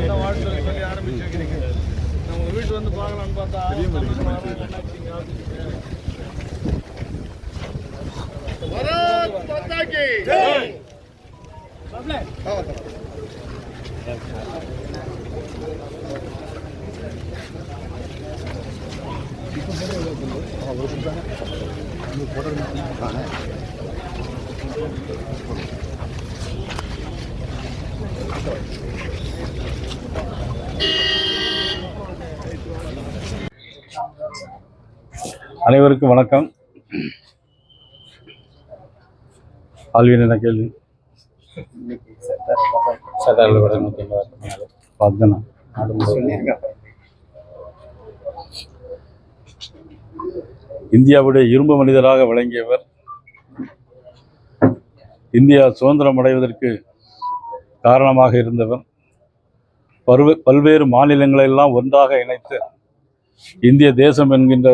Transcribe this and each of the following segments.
அந்த வாழ்த்து சொல்லி ஆரம்பிச்சு வைக்கிறீங்க. உங்க வீட்டு வந்து பார்க்கலான்னு பார்த்தா பாரத் மாதா கி அனைவருக்கும் வணக்கம். ஆல்வின் என்ன கேள்வி? இந்தியாவுடைய இரும்பு மனிதராக விளங்கியவர் இந்தியா சுதந்திரம் அடைவதற்கு காரணமாக இருந்தவர் பருவ பல்வேறு மாநிலங்களெல்லாம் ஒன்றாக இணைத்து இந்திய தேசம் என்கின்ற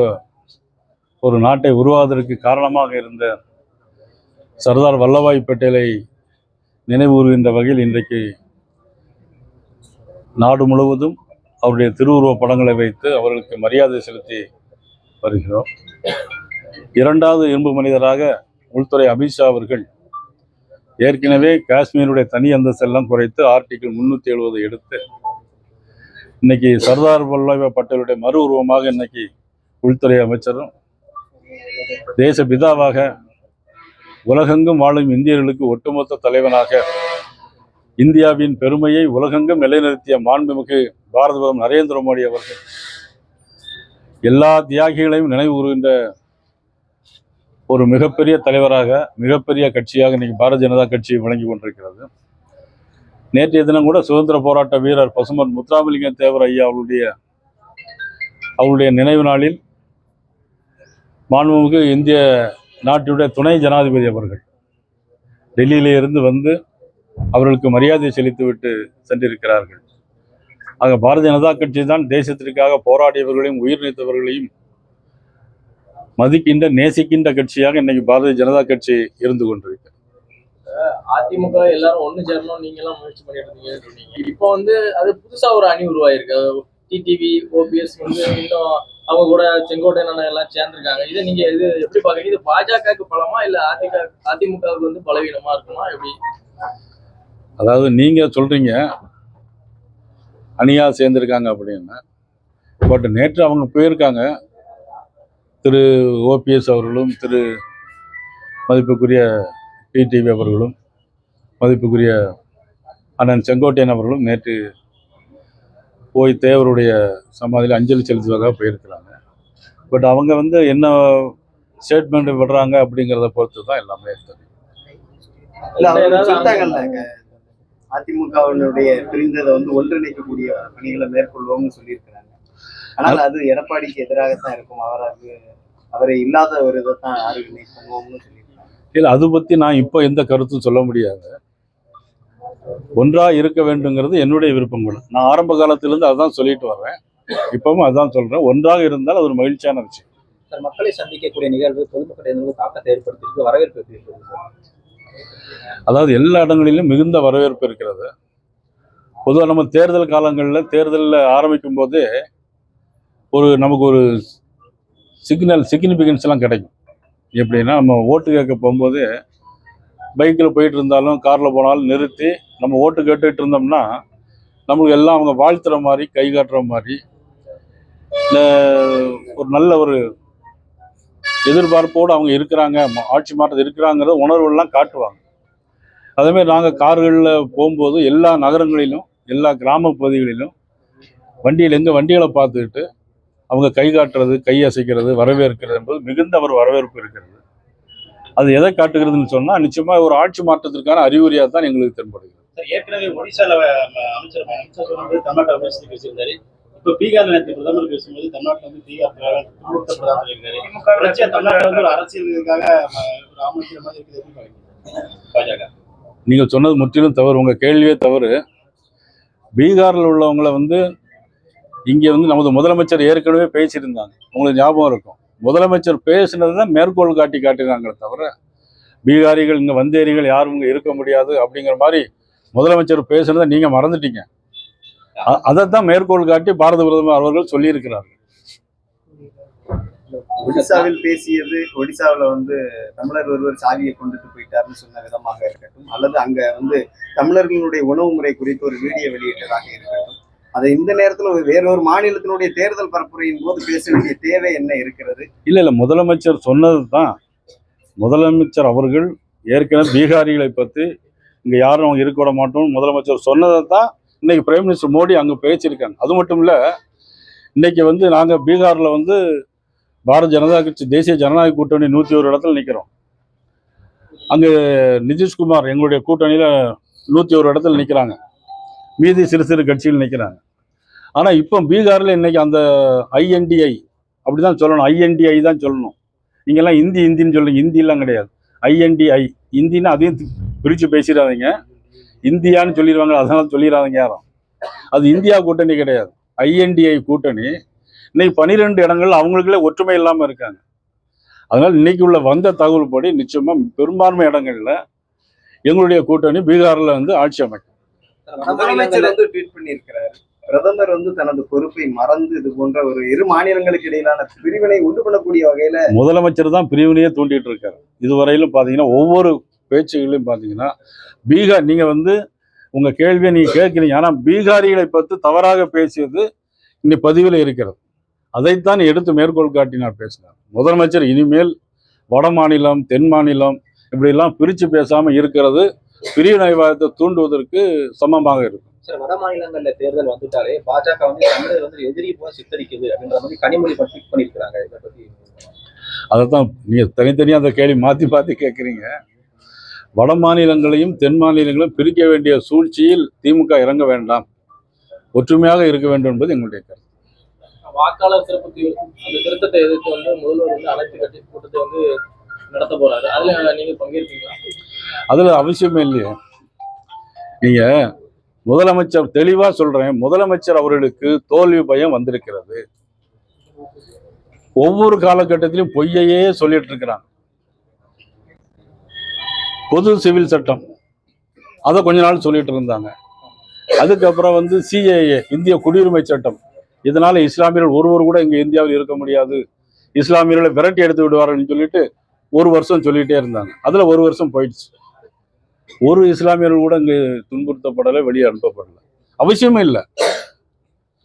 ஒரு நாட்டை உருவாவதற்கு காரணமாக இருந்த சர்தார் வல்லபாய் பட்டேலை நினைவுறுகின்ற வகையில் இன்றைக்கு நாடு முழுவதும் அவருடைய திருவுருவப் படங்களை வைத்து அவர்களுக்கு மரியாதை செலுத்தி வருகிறோம். இரண்டாவது இரும்பு மனிதராக உள்துறை அமித்ஷா அவர்கள் ஏற்கனவே காஷ்மீருடைய தனி அந்தஸ்தெல்லாம் குறைத்து ஆர்டிகிள் முன்னூற்றி எழுபது எடுத்து இன்னைக்கு சர்தார் வல்லபாய் பட்டேலுடைய மறு உருவமாக இன்னைக்கு உள்துறை அமைச்சரும் தேச பிதாவாக உலகெங்கும் வாழும் இந்தியர்களுக்கு ஒட்டுமொத்த தலைவனாக இந்தியாவின் பெருமையை உலகெங்கும் நிலைநிறுத்திய மாண்புமிகு பாரத பிரதமர் நரேந்திர மோடி அவர்கள் எல்லா தியாகிகளையும் நினைவு கூறுகின்ற ஒரு மிகப்பெரிய தலைவராக மிகப்பெரிய கட்சியாக இன்றைக்கி பாரதிய ஜனதா கட்சி வழங்கி கொண்டிருக்கிறது. நேற்றைய தினம் கூட சுதந்திர போராட்ட வீரர் பசுமன் முத்துராமலிங்க தேவர் ஐயா அவருடைய அவருடைய நினைவு நாளில் மாண்புமிகு இந்திய நாட்டுடைய துணை ஜனாதிபதி அவர்கள் டெல்லியிலே இருந்து வந்து அவர்களுக்கு மரியாதை செலுத்திவிட்டு சென்றிருக்கிறார்கள். ஆக பாரதிய ஜனதா கட்சி தான் தேசத்திற்காக போராடியவர்களையும் உயிர் நீத்தவர்களையும் மதிக்கின்ற நேசிக்கின்ற கட்சியாக இன்னைக்கு பாரதிய ஜனதா கட்சி இருந்து கொண்டிருக்கிறது அதிமுக எல்லாரும் ஒண்ணு சேரணும் நீங்க எல்லாம் முயற்சி பண்ணிட்டு சொன்னீங்க. இப்போ வந்து அது புதுசா ஒரு அணி உருவாயிருக்கு. டிடிவி ஓபிஎஸ் வந்து இன்னும் அவங்க கூட செங்கோட்டையன் எல்லாம் சேர்ந்திருக்காங்க. இதை நீங்க இது எப்படி பாக்குறீங்க இது பாஜகவுக்கு பலமா இல்ல அதிக அதிமுகவுக்கு வந்து பலவீனமா இருக்குமா? எப்படி? அதாவது நீங்க சொல்றீங்க அணியா சேர்ந்திருக்காங்க அப்படின்னு பட் நேற்று அவங்க போயிருக்காங்க. திரு ஓபிஎஸ் அவர்களும் திரு மதிப்புக்குரிய பிடிவி அவர்களும் மதிப்புக்குரிய அண்ணன் செங்கோட்டையன் அவர்களும் நேற்று போய் தேவருடைய சமாதியில் அஞ்சலி செலுத்துவதாக போயிருக்கிறாங்க. பட் அவங்க வந்து என்ன ஸ்டேட்மெண்ட் விடுறாங்க அப்படிங்கிறத பொறுத்து தான் எல்லாமே தெரியும். அதிமுகவினுடைய பிரிந்ததை வந்து ஒன்றிணைக்கக்கூடிய பணிகளை மேற்கொள்வோம்னு சொல்லியிருக்கிறாங்க. ஆனால் அது எடப்பாடிக்கு எதிராகத்தான் இருக்கும். அவருக்கு அவரை இல்லாத ஒரு இதை தான் ஆர்கனைஸ் பண்ணுவோம்னு சொல்லியிருக்காங்க. இல்லை அது பற்றி நான் இப்போ எந்த கருத்தும் சொல்ல முடியாது. ஒன்றா இருக்க வேண்டுங்கிறது என்னுடைய விருப்பம் கூட நான் ஆரம்ப காலத்திலிருந்து அதான் சொல்லிட்டு வர்றேன். இப்பவும் அதான் சொல்றேன். ஒன்றாக இருந்தால் அது ஒரு மகிழ்ச்சியான விஷயம். சார் மக்களை சந்திக்கக்கூடிய நிகழ்வு பொதுமக்களிடம் தாக்கத்தை ஏற்படுத்தியிருக்கு? வரவேற்பு சார்? அதாவது எல்லா இடங்களிலும் மிகுந்த வரவேற்பு இருக்கிறது. பொதுவாக நம்ம தேர்தல் காலங்களில் தேர்தலில் ஆரம்பிக்கும் போதே ஒரு நமக்கு ஒரு சிக்னல் சிக்னிஃபிகன்ஸ் எல்லாம் கிடைக்கும். எப்படின்னா நம்ம ஓட்டு கேட்க போகும்போது பைக்கில் போயிட்டு இருந்தாலும் காரில் போனாலும் நிறுத்தி நம்ம ஓட்டு கேட்டுட்டு இருந்தோம்னா நம்மளுக்கு எல்லாம் அவங்க வாழ்த்துற மாதிரி கை காட்டுற மாதிரி ஒரு நல்ல ஒரு எதிர்பார்ப்போடு அவங்க இருக்கிறாங்க ஆட்சி மாற்றத்தில் இருக்கிறாங்கிற உணர்வுலாம் காட்டுவாங்க. அதேமாதிரி நாங்கள் கார்களில் போகும்போது எல்லா நகரங்களிலும் எல்லா கிராம பகுதிகளிலும் வண்டியில் எங்கே வண்டிகளை பார்த்துக்கிட்டு அவங்க கை காட்டுறது கை அசைக்கிறது வரவேற்கிறது என்பது மிகுந்த ஒரு வரவேற்பு இருக்கிறது. அது எதை காட்டுகிறதுன்னு சொன்னால் நிச்சயமாக ஒரு ஆட்சி மாற்றத்திற்கான அறிகுறியாக தான் எங்களுக்கு தென்படுகிறது. ஏற்கனவே ஒடிசால அமைச்சர் தமிழ்நாட்டு அமைச்சர் பேசியிருந்தாரு. இப்ப பீகார்ல நேற்று பிரதமர் பேசும்போது தமிழ்நாட்டுல வந்து பீகார் பிரதமர் தமிழ்நாட்டுல வந்து ஒரு அரசியலுக்காக ஒரு அமைச்சர் மாதிரி இருக்குது பாஜக. நீங்கள் சொன்னது முற்றிலும் தவறு. உங்கள் கேள்வியே தவறு. பீகாரில் உள்ளவங்கள வந்து இங்கே வந்து நமது முதலமைச்சர் ஏற்கனவே பேசியிருந்தாங்க. உங்களுக்கு ஞாபகம் இருக்கும். முதலமைச்சர் பேசினது தான் மேற்கோள் காட்டி காட்டுறாங்களே தவிர பீகாரிகள் இங்கே வந்தேரிகள் யாரும் இங்கே இருக்க முடியாது அப்படிங்கிற மாதிரி முதலமைச்சர் பேசுனதை நீங்கள் மறந்துட்டீங்க. அ- அதைத்தான் மேற்கோள் காட்டி பாரத பிரதமர் அவர்கள் சொல்லியிருக்கிறார்கள். ஒடிசாவில் பேசியது ஒடிசாவில் வந்து தமிழர் ஒருவர் சாவியை கொண்டுட்டு போயிட்டாருன்னு சொன்ன விதமாக இருக்கட்டும் அல்லது அங்க வந்து தமிழர்களுடைய உணவு முறை குறித்து ஒரு வீடியோ வெளியிட்டதாக இருக்கட்டும். அதை இந்த நேரத்தில் வேறொரு மாநிலத்தினுடைய தேர்தல் பரப்புரையின் போது பேச வேண்டிய தேவை என்ன இருக்கிறது? இல்லை இல்லை முதலமைச்சர் சொன்னது தான் முதலமைச்சர் அவர்கள் ஏற்கனவே பீகாரிகளை பற்றி இங்கே யாரும் அவங்க இருக்க விட மாட்டோம் முதலமைச்சர் சொன்னதை தான் இன்னைக்கு பிரைம் மினிஸ்டர் மோடி அங்கே பேசியிருக்காங்க. அது மட்டும் இல்லை இன்னைக்கு வந்து நாங்கள் பீகாரில் வந்து பாரதிய ஜனதா கட்சி தேசிய ஜனநாயக கூட்டணி நூற்றி ஒரு இடத்துல நிற்கிறோம் அங்கே நிதிஷ்குமார் எங்களுடைய கூட்டணியில் நூற்றி ஒரு இடத்துல நிற்கிறாங்க மீதி சிறு சிறு கட்சிகள் நிற்கிறாங்க ஆனா இப்போ பீகார்ல இன்னைக்கு அந்த ஐஎன்டிஐ அப்படிதான் சொல்லணும். ஐஎன்டிஐ தான் சொல்லணும். நீங்கெல்லாம் ஹிந்தி ஹிந்தின்னு சொல்லுங்க ஹிந்திலாம் கிடையாது. ஐஎன்டிஐ இந்தின்னு அதையும் பிரித்து பிரிச்சு பேசிடாதீங்க. இந்தியான்னு சொல்லிடுவாங்க அதனால சொல்லிடாதீங்க யாரும். அது இந்தியா கூட்டணி கிடையாது. ஐஎன்டிஐ கூட்டணி. இன்னைக்கு பனிரெண்டு இடங்கள் அவங்களுக்குள்ளே ஒற்றுமை இல்லாமல் இருக்காங்க. அதனால இன்னைக்கு உள்ள வந்த தகவல் படி நிச்சயமா பெரும்பான்மை இடங்கள்ல எங்களுடைய கூட்டணி பீகார்ல வந்து ஆட்சி அமைக்கும். முதலமைச்சர் வந்து ட்வீட் பண்ணியிருக்கிறார். பிரதமர் வந்து தனது பொறுப்பை மறந்து இது போன்ற ஒரு இரு மாநிலங்களுக்கு இடையிலான பிரிவினை உண்டு பண்ணக்கூடிய வகையில முதலமைச்சர் தான் பிரிவினையே தூண்டிட்டு இருக்காரு. இதுவரையிலும் பார்த்தீங்கன்னா ஒவ்வொரு பேச்சுகளையும் பார்த்தீங்கன்னா பீகார் நீங்கள் வந்து உங்கள் கேள்வியை நீங்க கேட்கிறீங்க. ஆனால் பீகாரிகளை பற்றி தவறாக பேசியது இன்னைக்கு பதிவில் இருக்கிறது. அதைத்தான் எடுத்து மேற்கோள் காட்டி நான் பேசினேன். முதலமைச்சர் இனிமேல் வட மாநிலம் தென் மாநிலம் இப்படியெல்லாம் பிரித்து பேசாமல் இருக்கிறது பிரிவினைவாதத்தை தூண்டுவதற்கு சமமாக இருக்கும். சார் வட மாநிலங்கள்ல தேர்தல் வந்துட்டாலே பாஜக வந்து தமிழர் வந்து எதிரி போல சித்தரிக்குது அப்படின்ற மாதிரி கனிமொழி பற்றி பண்ணியிருக்கிறாங்க. இதை பத்தி அதைத்தான் நீங்கள் தனித்தனியாக அந்த கேள்வி மாற்றி மாற்றி கேட்குறீங்க வட மாநிலங்களையும் தென் மாநிலங்களையும் பிரிக்க வேண்டிய சூழ்ச்சியில் திமுக இறங்க வேண்டாம். ஒற்றுமையாக இருக்க வேண்டும் என்பது எங்களுடைய கருத்து. வாக்காளர் சிறப்பு அந்த திருத்தத்தை எதிர்த்து வந்து முதல்வர் வந்து அனைத்து கட்சி கூட்டத்தை வந்து நடத்த போறாரு. அதுல நீங்க பங்கேற்பீங்களா அதில் அவசியமே இல்லையே. நீங்கள் முதலமைச்சர் தெளிவாக சொல்கிறேன் முதலமைச்சர் அவர்களுக்கு தோல்வி பயம் வந்திருக்கிறது. ஒவ்வொரு காலகட்டத்திலும் பொய்யையே சொல்லிட்டு இருக்கிறாங்க. பொது சிவில் சட்டம். அதை கொஞ்ச நாள் சொல்லிட்டு இருந்தாங்க. அதுக்கப்புறம் வந்து சிஏஏ இந்திய குடியுரிமை சட்டம். இதனால இஸ்லாமியர்கள் ஒருவர் கூட இங்கே இந்தியாவில் இருக்க முடியாது. இஸ்லாமியர்களை விரட்டி எடுத்து விடுவார்கள் சொல்லிட்டு ஒரு வருஷம் சொல்லிட்டே இருந்தாங்க. அதில் ஒரு வருஷம் போயிடுச்சு. ஒரு இஸ்லாமியர்கள் கூட இங்கே துன்புறுத்தப்படலை வெளியே அனுப்பப்படலை. அவசியமே இல்லை.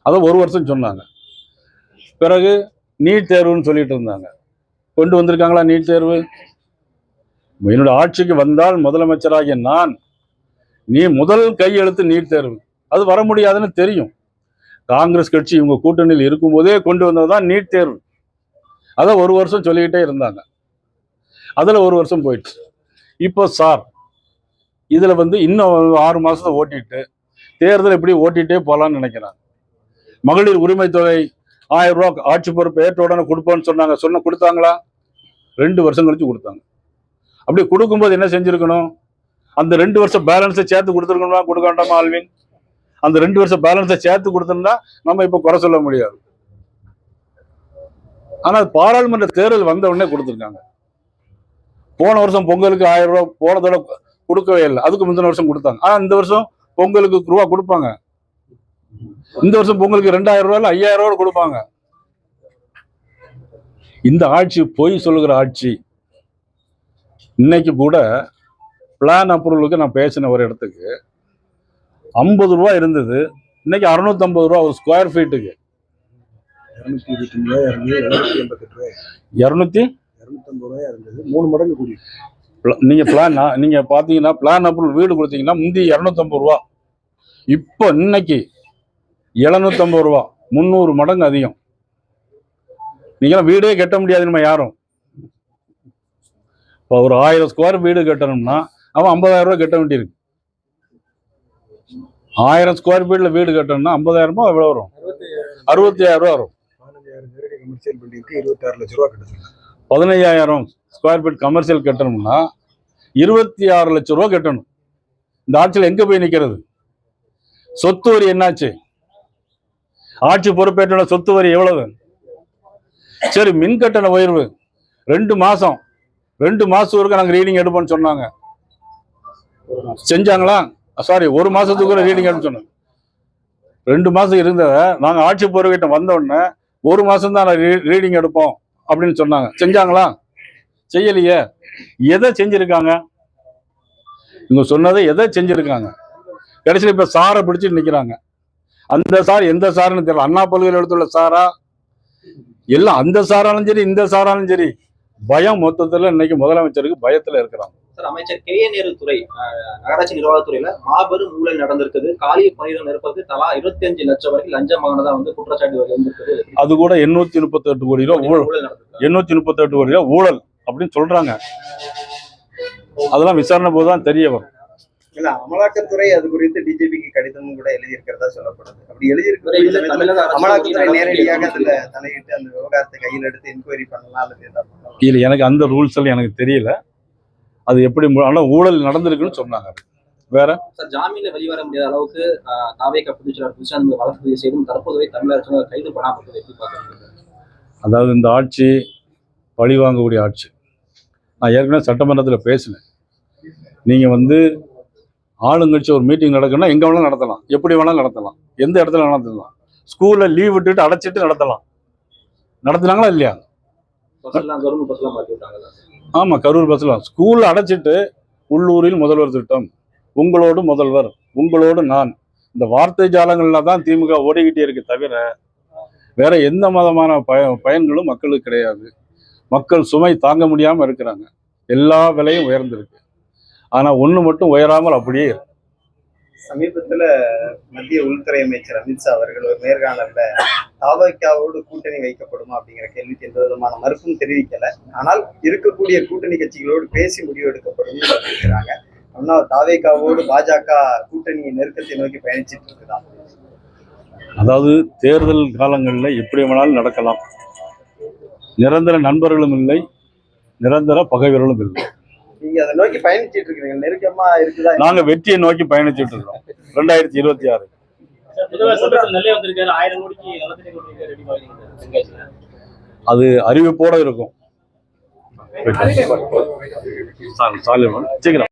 அதை ஒரு வருஷம் சொன்னாங்க. பிறகு நீட் தேர்வுன்னு சொல்லிட்டு இருந்தாங்க. கொண்டு வந்திருக்காங்களா நீட் தேர்வு? என்னோட ஆட்சிக்கு வந்தால் முதலமைச்சராகிய நான் நீ முதல் கையெழுத்து நீட் தேர்வு. அது வர முடியாதுன்னு தெரியும். காங்கிரஸ் கட்சி இவங்க கூட்டணியில் இருக்கும்போதே கொண்டு வந்ததுதான் நீட் தேர்வு. அதை ஒரு வருஷம் சொல்லிக்கிட்டே இருந்தாங்க. அதில் ஒரு வருஷம் போயிடுச்சு. இப்போ சார் இதில் வந்து இன்னும் ஆறு மாதத்தை ஓட்டிட்டு தேர்தல் எப்படி ஓட்டிகிட்டே போகலான்னு நினைக்கிறாங்க. மகளிர் உரிமை தொகை ஆயிரம் ரூபா ஆட்சி பொறுப்பு ஏற்ற உடனே கொடுப்போன்னு சொன்னாங்க. சொன்ன கொடுத்தாங்களா? ரெண்டு வருஷம் கழிச்சு கொடுத்தாங்க. அப்படி கொடுக்கும்போது என்ன செஞ்சுருக்கணும்? அந்த ரெண்டு வருஷம் பேலன்ஸை சேர்த்து கொடுத்துருக்கணுமா? கொடுக்க வேண்டாமா ஆல்வின்? அந்த ரெண்டு வருஷம் பேலன்ஸை சேர்த்து கொடுத்தோம்னா நம்ம இப்போ குறை சொல்ல முடியாது. ஆனால் பாராளுமன்ற தேர்தல் வந்த உடனே கொடுத்துருக்காங்க. போன வருஷம் பொங்கலுக்கு ஆயிரம் ரூபா போன தடவை கொடுக்கவே இல்லை. அதுக்கு முந்தின வருஷம் கொடுத்தாங்க. ஆனா இந்த வருஷம் பொங்கலுக்கு ரூபா கொடுப்பாங்க. இந்த வருஷம் பொங்கலுக்கு ரெண்டாயிரம் ரூபாய் ஐயாயிரம் ரூபாய் கொடுப்பாங்க. இந்த ஆட்சி பொய் சொல்லுகிற ஆட்சி இன்னைக்கு கூட பிளான் அப்ரூவலுக்கு நான் பேசின ஒரு இடத்துக்கு ஐம்பது ரூபா இருந்தது. இன்னைக்கு அறுநூத்தம்பது ரூபா ஒரு ஸ்கொயர் ஃபீட்டுக்கு இருந்தது இரநூத்தி எண்பத்தெட்டு ரூபாய். இரநூத்தி? இரநூத்தம்பது ரூபாயா இருந்தது மூணு மடங்கு கூடி நீங்க பிளான் நீங்க பாத்தீங்கன்னா பிளான் அப்ரூவல் வீடு கொடுத்தீங்கன்னா முந்தி இரநூத்தம்பது ரூபா. இப்போ இன்னைக்கு எழுநூத்தம்பது ரூபா. முந்நூறு மடங்கு அதிகம். நீங்களாம் வீடே கட்ட முடியாது நம்ம யாரும். இப்போ ஒரு ஆயிரம் ஸ்கொயர் வீடு கட்டணும்னா அவன் ஐம்பதாயிரம் ரூபாய் கட்ட வேண்டியிருக்கு. ஆயிரம் ஸ்கொயர் ஃபீட்ல வீடு கட்டணும்னா ஐம்பதாயிரம் ரூபாய் எவ்வளோ வரும்? அறுபத்தி ஆயிரம் ரூபா வரும். இருபத்தாறு லட்ச ரூபா கிட்டது. பதினையாயிரம் ஸ்கொயர் ஃபீட் கமர்ஷியல் கட்டணும்னா இருபத்தி ஆறு லட்சம் ரூபா கட்டணும். இந்த ஆட்சியில் எங்கே போய் நிற்கிறது சொத்து வரி என்னாச்சு? ஆட்சி பொறுப்பேற்ற சொத்து வரி எவ்வளவு? சரி மின் கட்டண உயர்வு. ரெண்டு மாதம் ரெண்டு மாதம் வரைக்கும் நாங்கள் ரீடிங் எடுப்போம்னு சொன்னாங்க. செஞ்சாங்களா? சாரி ஒரு மாசத்துக்கு ரீடிங் எடுப்போம் சொன்னாங்க. ரெண்டு மாதம் இருந்ததை நாங்கள் ஆட்சி பொறுக்கிட்ட வந்தோடனே ஒரு மாதம் தான் ரீடிங் எடுப்போம். அப்படின்னு சொன்னாங்க. செஞ்சாங்களா? செய்யலையே. எதை செஞ்சிருக்காங்க? இவங்க சொன்னதை எதை செஞ்சிருக்காங்க? கடைசியில் இப்போ சாரை பிடிச்சிட்டு நிற்கிறாங்க அந்த சார் எந்த சாருன்னு தெரியல. அண்ணா பல்கலைக்கழகத்துல சாரா? எல்லாம் அந்த சாராலும் சரி இந்த சாராலும் சரி. பயம் மொத்தத்தில் இன்னைக்கு முதலமைச்சருக்கு பயத்தில் இருக்கிறாங்க. சார் அமைச்சர் கே. என் நேரு துறை நகராட்சி நிர்வாகத்துறையில மாபெரும் ஊழல் நடந்திருக்குது. காலி பணியிடம் நிரப்பது தலா இருபத்தி அஞ்சு லட்சம் வரைக்கும் லஞ்சம் வாங்கினதா வந்து குற்றச்சாட்டு வந்திருக்குது. அது கூட எண்ணூத்தி முப்பத்தி எட்டு கோடி ரூபாய் ஊழல் எண்ணூத்தி முப்பத்தி எட்டு கோடி ரூபாய் ஊழல் அப்படின்னு சொல்றாங்க. அதெல்லாம் விசாரணை போதுதான் தெரிய வரும். இல்ல அமலாக்கத்துறை அது குறித்து டிஜிபிக்கு கடிதமும் கூட எழுதியிருக்கிறதா சொல்லப்படுது. அப்படி எழுதியிருக்கிற அமலாக்கத்துறை நேரடியாக அதுல தலையிட்டு அந்த விவகாரத்தை கையில் எடுத்து என்கொயரி பண்ணலாம் அல்லது. இல்ல எனக்கு அந்த ரூல்ஸ் எல்லாம் எனக்கு தெரியல. அது எப்படி மு- ஆனா ஊழல் நடந்திருக்குன்னு சொன்னாங்க. வேற? சார் ஜாமீன்ல வெளிவர முடியாத அளவுக்கு தாவேக பொதுச்செயலாளர் துஷாந்த் வழக்கு செய்தும் தற்போது அரசு கைது பண்ணாமல் எப்படி பார்க்குறீங்க அதாவது இந்த ஆட்சி பழி வாங்கக்கூடிய ஆட்சி. நான் ஏற்கனவே சட்டமன்றத்தில் பேசினேன். நீங்கள் வந்து ஆளுங்கட்சி ஒரு மீட்டிங் நடக்குன்னா எங்கே வேணாலும் நடத்தலாம். எப்படி வேணாலும் நடத்தலாம். எந்த இடத்துல நடத்தலாம். ஸ்கூலில் லீவ் விட்டுட்டு அடைச்சிட்டு நடத்தலாம். நடத்துனாங்களா இல்லையா? ஆமாம் கரூர் பஸ்ஸில் ஸ்கூலில் அடைச்சிட்டு உள்ளூரில் முதல்வர் திட்டம். உங்களோடு முதல்வர் உங்களோடு நான். இந்த வார்த்தை ஜாலங்களில் தான் திமுக ஓடிக்கிட்டே இருக்கு தவிர வேற எந்த மதமான பய பயன்களும் மக்களுக்கு கிடையாது. மக்கள் சுமை தாங்க முடியாமல் இருக்கிறாங்க. எல்லா விலையும் உயர்ந்திருக்கு. ஆனால் ஒன்று மட்டும் உயராமல் அப்படியே இருக்கு. சமீபத்துல மத்திய உள்துறை அமைச்சர் அமித்ஷா அவர்கள் ஒரு நேர்காணல்ல தாவக்காவோடு கூட்டணி வைக்கப்படுமா அப்படிங்கிற கேள்விக்கு எந்த விதமான மறுப்பும் தெரிவிக்கல. ஆனால் இருக்கக்கூடிய கூட்டணி கட்சிகளோடு பேசி முடிவு எடுக்கப்படும் அப்படிங்கிறாங்க ஆனா தாவேக்காவோடு பாஜக கூட்டணி நெருக்கத்தை நோக்கி பயணிச்சிட்டு இருக்குதான் அதாவது தேர்தல் காலங்களில் எப்படி வேணாலும் நடக்கலாம். நிரந்தர நண்பர்களும் இல்லை நிரந்தர பகைவர்களும் இல்லை. நீங்க அதை நோக்கி பயணிச்சிட்டு இருக்கிறீங்க. நெருக்கமா இருக்குதா? நாங்கள் வெற்றியை நோக்கி பயணிச்சுட்டு இருக்கோம். ரெண்டாயிரத்தி இருபத்தி ஆறு. அது அறிவிப்போட இருக்கும். சீக்கிரம்.